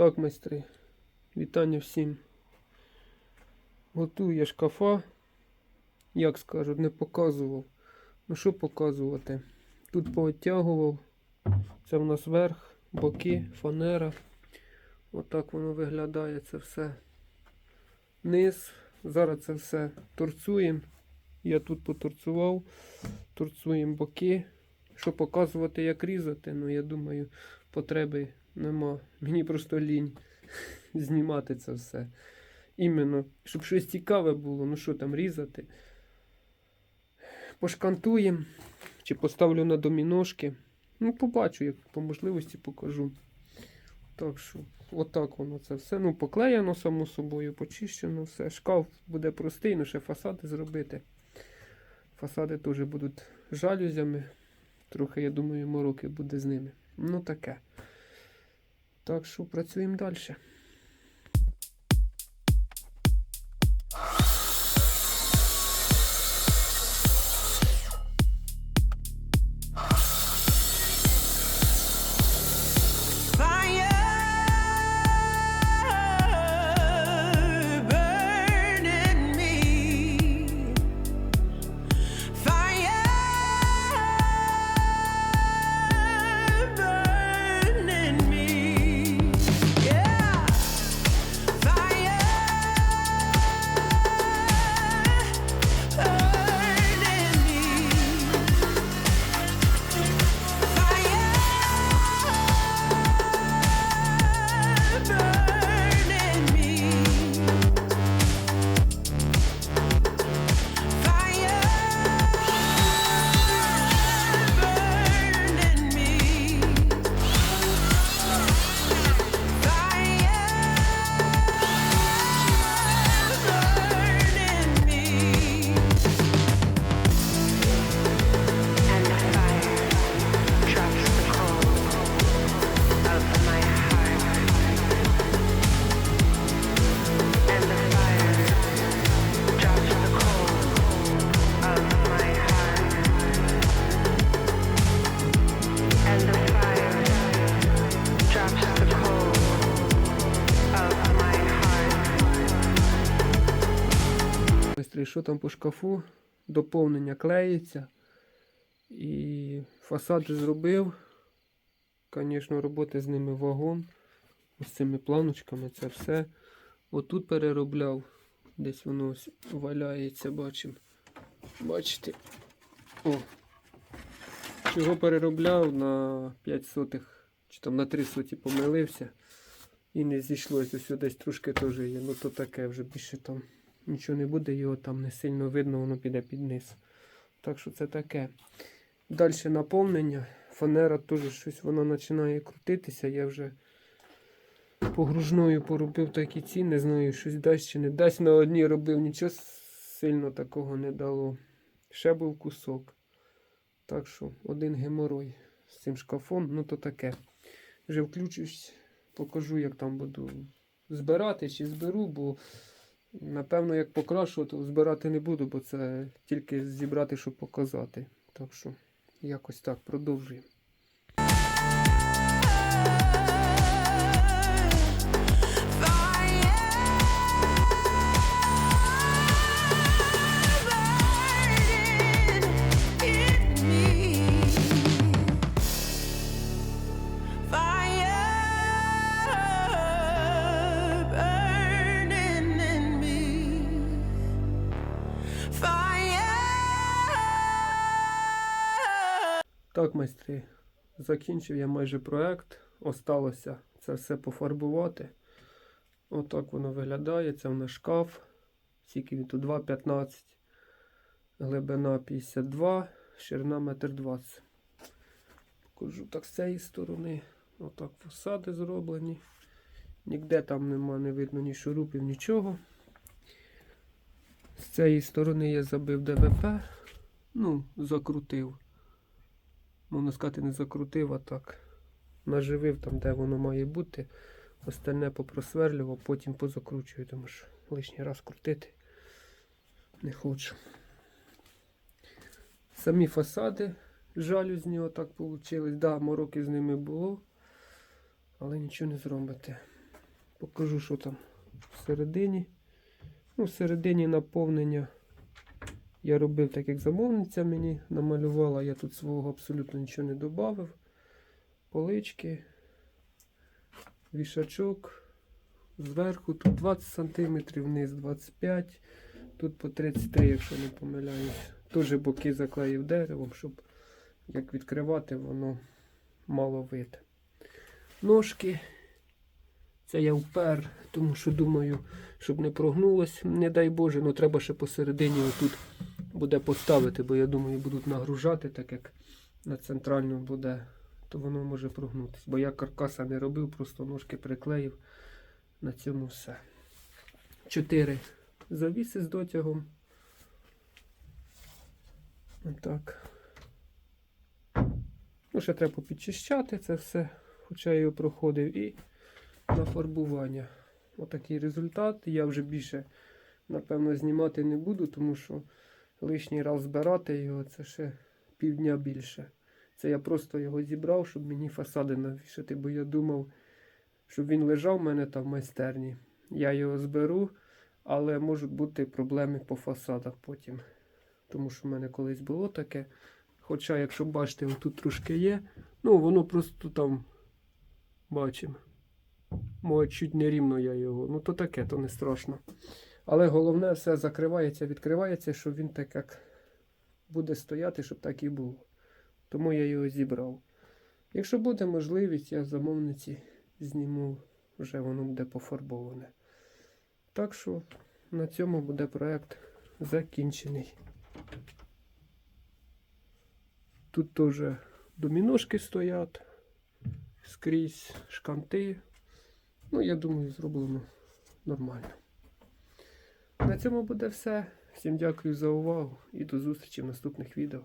Так, майстри, вітання всім. Готую я шкафа. Як скажуть, не показував. Ну що показувати? Тут пооттягував. Це в нас верх, боки, фанера. Отак воно виглядає це все. Низ. Зараз це все торцуємо. Я тут поторцував. Торцуємо боки. Що показувати, як різати, ну я думаю, потреби нема. Мені просто лінь знімати це все. Іменно, щоб щось цікаве було, ну що там різати. Пошкантуємо чи поставлю на доміношки. Ну, побачу, як по можливості покажу. Так що, отак воно це все. Ну, поклеєно, само собою, почищено все. Шкаф буде простий, ну ще фасади зробити. Фасади теж будуть жалюзями. Трохи, я думаю, мороки буде з ними. Ну таке. Так що працюємо далі. Що там по шкафу? Доповнення клеїться. І фасади зробив. Звісно, роботи з ними вагон. Ось цими планочками це все. Отут переробляв. Десь воно валяється, бачимо. Бачите? О. Чого переробляв на 5 сотих, чи там на 3 соті помилився. І не зійшлося. Ось десь трошки теж є. Ну то таке вже більше там нічого не буде, його там не сильно видно, воно піде під низ. Так що це таке. Далі наповнення. Фанера теж щось воно починає крутитися. Я вже погружною поробив такі ці, не знаю, щось дасть чи не дасть. На одній робив, нічого сильно такого не дало. Ще був кусок. Так що один геморой з цим шкафом, ну то таке. Вже включусь, покажу, як там буду збирати чи зберу, бо напевно, як покрашу, то збирати не буду, бо це тільки зібрати, щоб показати. Так що якось так продовжуємо. Так, майстри, закінчив я майже проект. Осталося це все пофарбувати. Отак воно виглядає. Це в нас шкаф. Скільки він тут 2,15. Глибина 52, ширина 1,20 м. Покажу так з цієї сторони. Отак фасади зроблені. Ніде там нема, не видно ні шурупів, нічого. З цієї сторони я забив ДВП. Ну, закрутив. Можна сказати, не закрутив, а так. Наживив там, де воно має бути. Остальне попросверлював, потім позакручую, тому що лишній раз крутити не хочу. Самі фасади жалюзні отак вийшли. Да, мороки з ними було, але нічого не зробите. Покажу, що там всередині. Ну, всередині наповнення я робив так, як замовниця мені намалювала. Я тут свого абсолютно нічого не додав. Полички, вішачок. Зверху тут 20 см, вниз 25 Тут по 33, якщо не помиляюсь. Теж боки заклеїв деревом, щоб як відкривати, воно мало вид. Ножки. Це я впер, тому що думаю, щоб не прогнулось. Не дай Боже, ну треба ще посередині отут буде поставити, бо я думаю, будуть нагружати, так як на центральну буде, то воно може прогнутися. Бо я каркаса не робив, просто ножки приклеїв. На цьому все. Чотири завіси з дотягом. Отак. Ну, ще треба підчищати це все, хоча я його проходив, і на фарбування. Отакий результат. Я вже більше, напевно, знімати не буду, тому що лишній раз збирати його це ще півдня більше. Це я просто його зібрав, щоб мені фасади навішати, бо я думав, щоб він лежав у мене там в майстерні. Я його зберу, але можуть бути проблеми по фасадах потім. Тому що в мене колись було таке. Хоча, якщо бачите, тут трошки є, ну воно просто там бачимо. Може, чуть не рівно я його. Ну то таке, то не страшно. Але головне, все закривається, відкривається, щоб він так як буде стояти, щоб так і було. Тому я його зібрав. Якщо буде можливість, я замовниці зніму, вже воно буде пофарбоване. Так що на цьому буде проект закінчений. Тут теж доміношки стоять, скрізь шканти. Ну, я думаю, зроблено нормально. На цьому буде все. Всім дякую за увагу і до зустрічі в наступних відео.